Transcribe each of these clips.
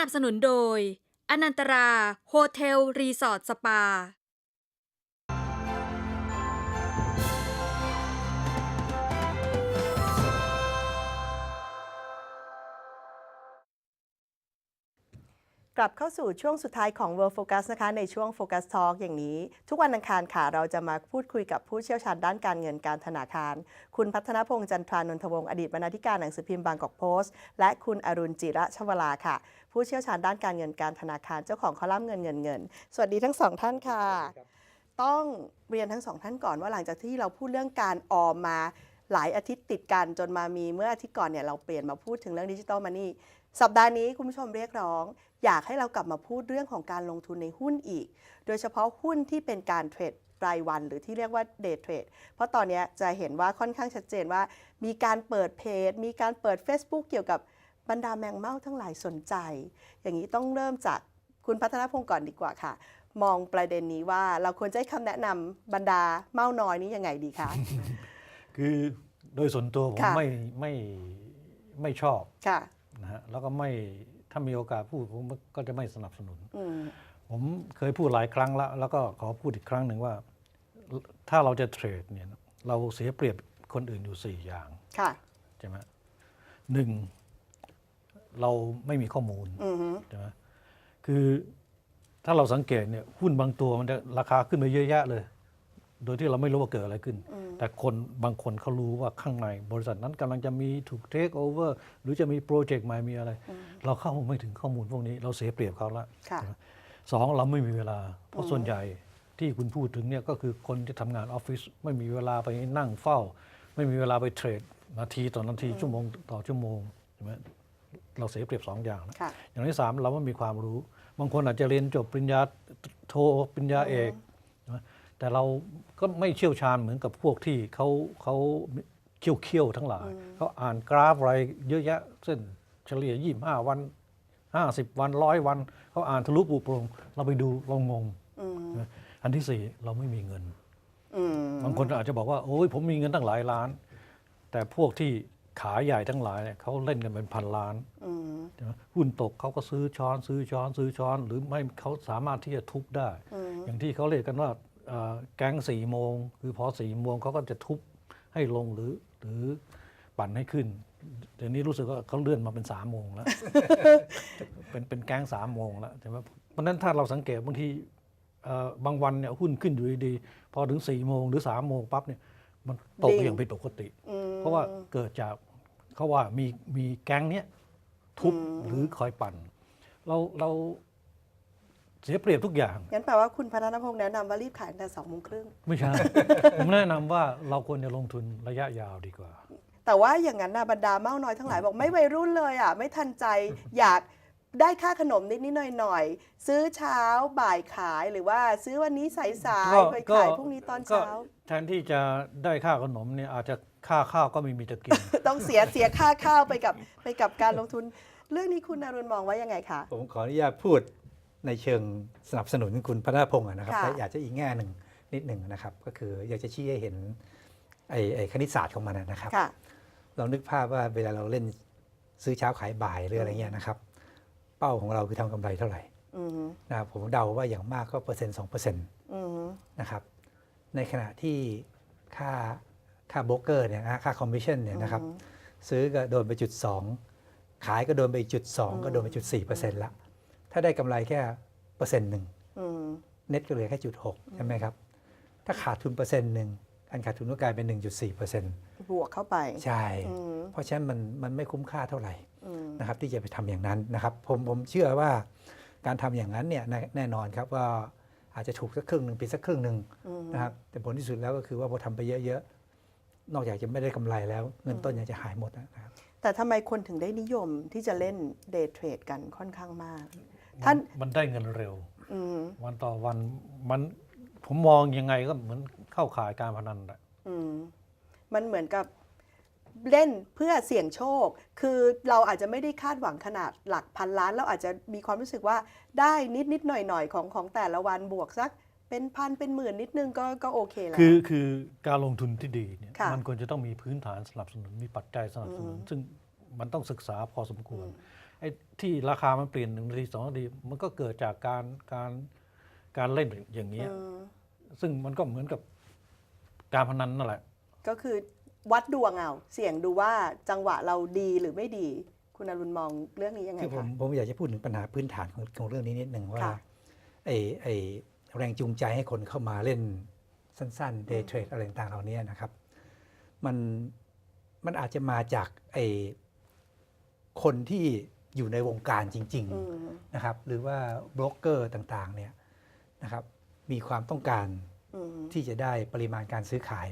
นับสนุนโดย อนันตรา โฮเทล รีสอร์ท สปา กลับเข้าสู่ช่วงสุดท้ายของ World Focus นะคะ ในช่วง Focus Talk อย่างนี้ ทุกวันอังคารค่ะ เราจะมาพูดคุยกับผู้เชี่ยวชาญด้านการเงินการธนาคาร คุณพัฒนพงษ์จันทรานนทวงศ์อดีตบรรณาธิการหนังสือพิมพ์บางกอกโพสต์ และคุณอรุณจิระชวลาค่ะ ผู้เชี่ยวชาญด้านการเงินการธนาคารเจ้าของคอลัมน์เงินเงินเงิน สวัสดีทั้งสองท่านค่ะ ต้องเรียนทั้งสองท่านก่อนว่าหลังจากที่เราพูดเรื่องการออมมาหลายอาทิตย์ติดกันจนมามีเมื่ออาทิตย์ก่อนเนี่ยเราเปลี่ยนมาพูดถึงเรื่องดิจิ t a ลมันนี่สัปดาห์นี้คุณผู้ชมเรียกร้อง อยากให้เรากลับมาพูดเรื่องของการลงทุนในหุ้นอีก โดยเฉพาะหุ้นที่เป็นการเทรดรายวัน หรือที่เรียกว่าเดย์เทรด เพราะตอนเนี้ยจะเห็นว่าค่อนข้างชัดเจนว่า มีการเปิดเพจ มีการเปิด Facebook เกี่ยวกับบรรดาแมงเม่าทั้งหลายสนใจ อย่างนี้ต้องเริ่มจากคุณพัฒนพงศ์ก่อนดีกว่าค่ะ มองประเด็นนี้ว่าเราควรจะให้คำแนะนำบรรดาเม่าน้อยนี้ยังไงดีคะ คือโดยส่วนตัวผมค่ะ ไม่ไม่ไม่ชอบค่ะ นะฮะแล้วก็ไม่ ถ้ามีโอกาสพูดผมก็จะไม่สนับสนุนอืมผมเคยพูดหลายครั้งแล้ว แล้วก็ขอพูดอีกครั้งหนึ่งว่า ถ้าเราจะเทรดเนี่ยเราเสียเปรียบคนอื่นอยู่ 4 อย่างค่ะใช่ไหมหนึ่งเราไม่มีข้อมูลอือฮึใช่ไหมคือถ้าเราสังเกตเนี่ยหุ้นบางตัวมันจะราคาขึ้นไปเยอะแยะเลย โดยที่เราไม่รู้ว่าเกิดอะไรขึ้น แต่คนบางคนเขารู้ว่าข้างในบริษัทนั้นกำลังจะมีถูกเทคโอเวอร์หรือจะมีโปรเจกต์ใหม่มีอะไร เราเข้าไม่ถึงข้อมูลพวกนี้ เราเสียเปรียบเขาละค่ะสองเราไม่มีเวลา เพราะส่วนใหญ่ที่คุณพูดถึงเนี่ยก็คือคนที่ทำงานออฟฟิศไม่มีเวลาไปนั่งเฝ้า ไม่มีเวลาไปเทรดนาทีต่อนาทีชั่วโมงต่อชั่วโมงใช่ไหมเราเสียเปรียบสองอย่างนะค่ะอย่างที่สามเราไม่มีความรู้ บางคนอาจจะเรียนจบปริญญาโทปริญญาเอกใช่ไหม แต่เราก็ไม่เชี่ยวชาญเหมือนกับพวกที่เขาเขาเขี้ยวเขี้ยวๆทั้งหลาย เขาอ่านกราฟอะไรเยอะแยะเส้นเฉลี่ยยี่ห้าวันห้าสิบวันร้อยวัน เขาอ่านทะลุปูโปรงเราไปดูเรางงอืมใช่ไหมอันที่สี่เราไม่มีเงินอืมบางคนอาจจะบอกว่าโอ้ยผมมีเงินตั้งหลายล้าน แต่พวกที่ขาใหญ่ทั้งหลายเนี่ยเขาเล่นกันเป็นพันล้านอืมใช่ไหมหุ้นตกเขาก็ซื้อช้อน ซื้อช้อน ซื้อช้อน หรือไม่เขาสามารถที่จะทุบได้ อย่างที่เขาเรียกกันว่าเอ่อ แก๊งสี่โมง คือพอสี่โมงเขาก็จะทุบให้ลงหรือหรือปั่นให้ขึ้นเดี๋ยวนี้รู้สึกว่าเขาเลื่อนมาเป็นสามโมงแล้ว เป็นเป็นแก๊งสามโมงแล้วใช่ไหมเพราะฉะนั้นถ้าเราสังเกตบางทีเอ่อบางวันเนี่ยหุ้นขึ้นอยู่ดีๆพอถึงสี่โมงหรือสามโมงปั๊บเนี่ยมันตกดิ่งอย่างผิดปกติอืมเพราะว่าเกิดจากเขาว่ามีมีแก๊งเนี้ยทุบหรือคอยปั่น เราเรา เสียเปรียบทุกอย่าง งั้นแปลว่าคุณพัฒนพงศ์แนะนำว่ารีบขายตั้งแต่สองโมงครึ่ง ไม่ใช่ ผมแนะนำว่าเราควรจะลงทุนระยะยาวดีกว่า แต่ว่าอย่างนั้นนะบรรดาเมาน้อยทั้งหลายบอกไม่วัยรุ่นเลยอะ ไม่ทันใจ อยากได้ค่าขนมนิดนิดหน่อยหน่อยๆ ซื้อเช้าบ่ายขายหรือว่าซื้อวันนี้สายสายๆไปขายพรุ่งนี้ตอนเช้า ก็แทนที่จะได้ค่าขนมเนี่ยอาจจะค่าข้าวก็ไม่มีจะกิน ต้องเสียเสียค่าข้าวไปกับไปกับการลงทุน เรื่องนี้คุณอรุณมองว่ายังไงคะ ผมขออนุญาตพูด ในเชิงสนับสนุนคุณพัฒนพงศ์อะนะครับค่ะแต่อยากจะอีกแง่หนึ่งนิดหนึ่งนะครับ ก็คืออยากจะชี้ให้เห็นไอ้ไอ้คณิตศาสตร์ของมันอะนะครับค่ะเรานึกภาพว่าเวลาเราเล่นซื้อเช้าขายบ่ายหรืออะไรเงี้ยนะครับ เป้าของเราคือทำกำไรเท่าไหร่อืมนะครับผมเดาว่าอย่างมากก็เปอร์เซ็นต์สองเปอร์เซ็นต์อืมนะครับ ในขณะที่ค่าค่าโบรกเกอร์เนี่ยนะค่าคอมมิชชั่นเนี่ยนะครับ ซื้อก็โดนไปจุดสองขายก็โดนไปจุดสองก็โดนไปจุดสี่เปอร์เซ็นต์ละ ถ้าได้กำไรแค่เปอร์เซ็นต์หนึ่งอืมเน็ตก็เหลือแค่จุดหกใช่ไหมครับ ถ้าขาดทุนเปอร์เซ็นต์หนึ่งอันขาดทุนก็กลายเป็น 1.4เปอร์เซ็นต์บวกเข้าไป ใช่อืมเพราะฉะนั้นมันมันไม่คุ้มค่าเท่าไหร่อืมนะครับ ที่จะไปทำอย่างนั้นนะครับผมผมเชื่อว่าการทำอย่างนั้นเนี่ยแน่แน่นอนครับว่าอาจจะถูกสักครึ่งหนึ่งผิดสักครึ่งหนึ่งอืมนะครับแต่ผลที่สุดแล้วก็คือว่าพอทำไปเยอะๆ นอกจากจะไม่ได้กำไรแล้ว เงินต้นยังจะหายหมดนะครับแต่ทำไมคนถึงได้นิยมที่จะเล่นเดย์เทรดกันค่อนข้างมาก ท่านมันได้เงินเร็วอืมวันต่อวันมันผมมองยังไงก็เหมือนเข้าขายการพนันแหละอืมมันเหมือนกับเล่นเพื่อเสี่ยงโชค คือเราอาจจะไม่ได้คาดหวังขนาดหลักพันล้าน เราอาจจะมีความรู้สึกว่าได้นิดนิดหน่อยหน่อยๆของของแต่ละวันบวกสัก เป็นพันเป็นหมื่นนิดนึงก็ก็โอเคแล้ว คือคือการลงทุนที่ดีเนี่ยค่ะมันควรจะต้องมีพื้นฐานสนับสนุนมีปัจจัยสนับสนุน ซึ่งมันต้องศึกษาพอสมควร ไอ้ที่ราคามันเปลี่ยนหนึ่งนาทีสองนาทีมันก็เกิดจากการการการเล่นอย่างนี้ยอืมซึ่งมันก็เหมือนกับการพนันนั่นแหละ ก็คือวัดดวงเอา เสี่ยงดูว่าจังหวะเราดีหรือไม่ดี คุณอรุณมองเรื่องนี้ยังไงคือผมคะผมอยากจะพูดถึงปัญหาพื้นฐานของของเรื่องนี้นิดหนึ่งว่าค่ะ ไอ้ไอ้แรงจูงใจให้คนเข้ามาเล่นสั้นๆ day trade อะไรต่างๆเหล่านี้นะครับ มันมันอาจจะมาจากไอ้คนที่ อยู่ในวงการจริงอืมๆนะครับหรือว่าโบรกเกอร์ต่างๆเนี่ยนะครับมีความต้องการอืมที่จะได้ปริมาณการซื้อขาย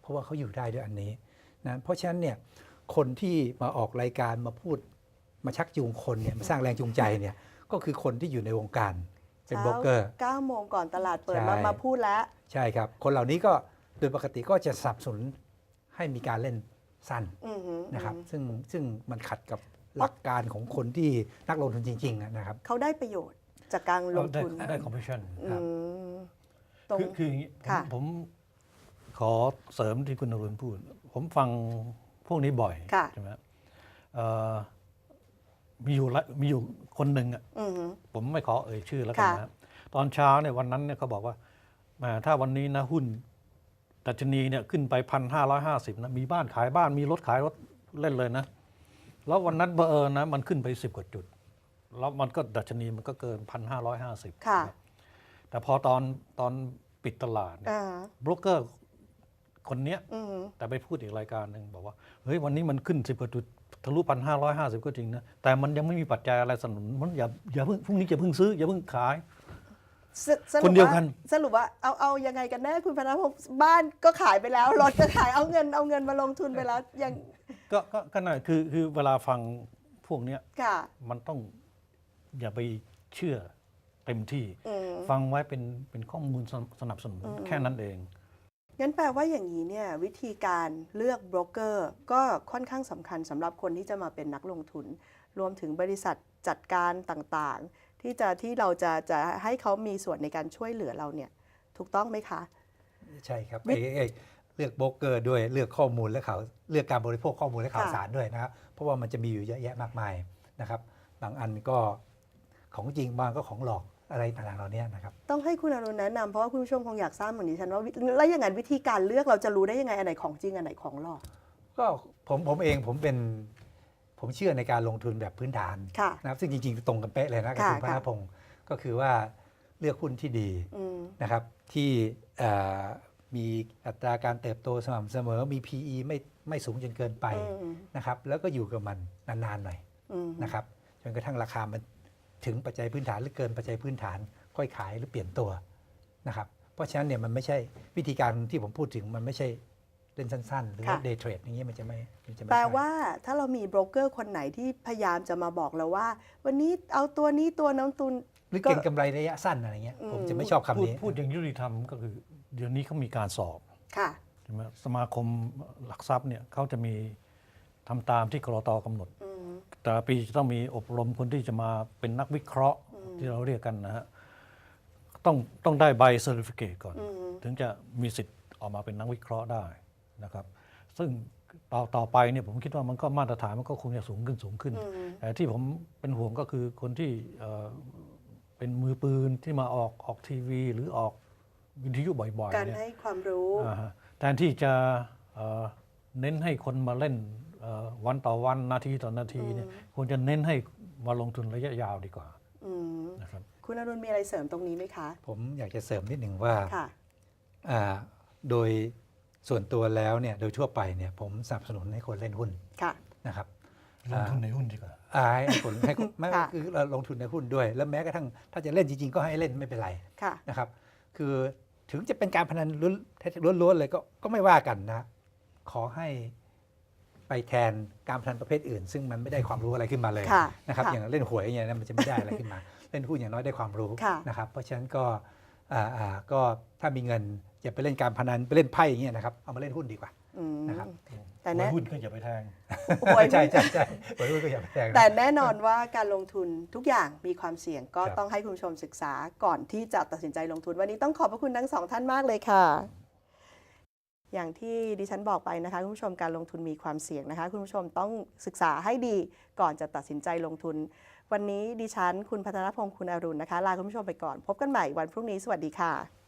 เพราะว่าเขาอยู่ได้ด้วยอันนี้นะเพราะฉะนั้นเนี่ยคนที่มาออกรายการมาพูดมาชักจูงคนเนี่ยมาสร้างแรงจูงใจเนี่ยก็คือคนที่อยู่ในวงการเป็นโบรกเกอร์เก้าโมงก่อนตลาดเปิดใช่มามาพูดแล้ว ใช่ครับ คนเหล่านี้ก็โดยปกติก็จะสนับสนุนให้มีการเล่นสั้นอือหือนะครับอืมซึ่งซึ่งมันขัดกับ หลักการของคนที่นักลงทุนจริงๆอะนะครับเขาได้ประโยชน์จากการลงได้ทุนได้คอมมิชชั่นครับอืมตรงคือคืออย่างนี้ผมค่ะผมขอเสริมที่คุณนรุณพูด ผมฟังพวกนี้บ่อยค่ะใช่ไหมเอ่อมีอยู่ละมีอยู่คนหนึ่งอะอือหือผมไม่ขอเอ่ยชื่อแล้วกันค่ะนะตอนเช้าเนี่ยวันนั้นเนี่ยเขาบอกว่าแหมถ้าวันนี้นะหุ้นดัชนีเนี่ยขึ้นไปพันห้าร้อยห้าสิบนะมีบ้านขายบ้านมีรถขายรถเล่นเลยนะ แล้ววันนั้นเบอร์นะมันขึ้นไปสิบกว่าจุด แล้วมันก็ดัชนีมันก็เกินพันห้าร้อยห้าสิบค่ะแต่พอตอนตอนปิดตลาดเนี่ยอ่าโบรกเกอร์คนเนี้ย อือหือแต่ไปพูดอีกรายการหนึ่งบอกว่า เฮ้ย วันนี้มันขึ้นสิบกว่าจุดทะลุพันห้าร้อยห้าสิบก็จริงนะ แต่มันยังไม่มีปัจจัยอะไรสนับสนุนมันอย่าอย่าเพิ่งพรุ่งนี้อย่าเพิ่งซื้อ อย่าเพิ่งขาย สสรุปคนเดียวกันาสรุปว่าเอาเอายังไงกันแน่คุณพนักพงศ์บ้านก็ขายไปแล้วรถก็ขายเอาเงินเอาเงินมาลงทุนไปแล้วยัง ก็ก็ก็นั่นคือคือเวลาฟังพวกเนี้ยค่ะ มันต้องอย่าไปเชื่อเต็มที่ อืม ฟังไว้เป็นเป็นข้อมูลสนับสนับสนุนแค่นั้นเอง งั้นแปลว่าอย่างนี้เนี่ยวิธีการเลือกโบรกเกอร์ก็ค่อนข้างสำคัญสำหรับคนที่จะมาเป็นนักลงทุน รวมถึงบริษัทจัดการต่างๆ ที่จะที่เราจะจะให้เขามีส่วนในการช่วยเหลือเราเนี่ย ถูกต้องไหมคะ ใช่ครับวิไอ้ไอ้ เลือกโบรกเกอร์ด้วยเลือกข้อมูลและข่าวเลือกการบริโภคข้อมูลและข่าวค่ะสารด้วยนะครับเพราะว่ามันจะมีอยู่เยอะแยะมากมายนะครับ บางอันก็ของจริงบางก็ของหลอกอะไรต่างๆเหล่านี้นะครับ ต้องให้คุณอรุณแนะนำเพราะว่าคุณผู้ชมคงอยากทราบเหมือนดิฉันว่าวิแล้วอย่างนั้นวิธีการเลือกเราจะรู้ได้ยังไงอันไหนของจริงอันไหนของหลอกก็ผมผมเองผมเป็นผมเชื่อในการลงทุนแบบพื้นฐานค่ะ นะครับซึ่งจริงๆ ตรงกันเป๊ะเลยนะกับค่ะคุณพระค่ะนพงศ์ก็คือว่าเลือกหุ้นที่ดีอืมนะครับที่เอ่อ มีอัตราการเติบโตสม่ำเสมอ มี PE ไม่ไม่สูงจนเกินไปอืมนะครับ แล้วก็อยู่กับมันนานๆหน่อยอืมนะครับจนกระทั่งราคามันถึงปัจจัยพื้นฐานหรือเกินปัจจัยพื้นฐาน ค่อยขายหรือเปลี่ยนตัวนะครับ เพราะฉะนั้นเนี่ยมันไม่ใช่วิธีการที่ผมพูดถึงมันไม่ใช่เล่นสั้นๆ หรือว่าค่ะเดย์เทรดอย่างเงี้ยมันจะไม่มันจะไม่แปลใช่ว่าถ้าเรามีโบรกเกอร์คนไหนที่พยายามจะมาบอกเราว่า วันนี้เอาตัวนี้ตัวน้ำตุนหรือเก็งกำไรระยะสั้นอะไรเงี้ยอืมผมจะไม่ชอบพูคำดนี้พูดอย่างยุติธรรมก็คือ เดี๋ยวนี้เขามีการสอบค่ะ ใช่ไหมสมาคมหลักทรัพย์เนี่ยเขาจะมีทำตามที่กรตกำหนด อืม แต่ละปีจะต้องมีอบรมคนที่จะมาเป็นนักวิเคราะห์ที่เราเรียกกันนะฮะต้องต้องได้ใบเซอร์ติฟิเคตก่อน อืม ถึงจะมีสิทธิ์ออกมาเป็นนักวิเคราะห์ได้นะครับ ซึ่งต่อต่อไปเนี่ยผมคิดว่ามันก็มาตรฐานมันก็คงจะสูงขึ้นสูงขึ้นอืมแต่ที่ผมเป็นห่วงก็คือคนที่เอ่อเป็นมือปืนที่มาออกออกทีวี หรือออก วิทยุบ่อยการๆเนี่ยให้ความรู้ อ่าฮะแทนที่จะเอ่อเน้นให้คนมาเล่นเอ่อวันต่อวันนาทีต่อนาทีเนี่ยควรจะเน้นให้มาลงทุนระยะยาวดีกว่าอืมนะครับ คุณอรุณมีอะไรเสริมตรงนี้ไหมคะ ผมอยากจะเสริมนิดหนึ่งว่าค่ะ อ่าโดยส่วนตัวแล้วเนี่ยโดยทั่วไปเนี่ยผมสนับสนุนให้คนเล่นหุ้นค่ะ นะครับ ลงทุนในหุ้นดีกว่าอ่าให้คนให้คนไม่ค่ะ คือเราลงทุนในหุ้นด้วย แล้วแม้กระทั่งถ้าจะเล่นจริงๆ ก็ให้เล่นไม่เป็นไรค่ะ นะครับ คือถึงจะเป็นการพนันล้วนๆเลยก็ก็ไม่ว่ากันนะ ขอให้ไปแทนการพนันประเภทอื่น ซึ่งมันไม่ได้ความรู้อะไรขึ้นมาเลยค่ะนะครับค่ะอย่างเล่นหวยอย่างเงี้ยนะมันจะไม่ได้อะไรขึ้นมา เล่นหุ้นอย่างน้อยได้ความรู้ค่ะนะครับ เพราะฉะนั้นก็อ่าอ่าก็ถ้ามีเงินอย่าไปเล่นการพนันไปเล่นไพ่อย่างเงี้ยนะครับเอามาเล่นหุ้นดีกว่า อืมนะครับแต่แน่หุ้นก็อย่าไปแทงหวยใช่ใช่ใช่หวยหุ้นก็อย่าไปแทงนะ แต่แน่นอนว่าการลงทุนทุกอย่างมีความเสี่ยงก็ครับ ต้องให้คุณผู้ชมศึกษาก่อนที่จะตัดสินใจลงทุน วันนี้ต้องขอบพระคุณทั้งสองท่านมากเลยค่ะ อย่างที่ดิฉันบอกไปนะคะคุณผู้ชมการลงทุนมีความเสี่ยงนะคะ คุณผู้ชมต้องศึกษาให้ดีก่อนจะตัดสินใจลงทุน วันนี้ดิฉัน คุณพัฒนพงศ์คุณอรุณนะคะ ลาคุณผู้ชมไปก่อน พบกันใหม่วันพรุ่งนี้สวัสดีค่ะ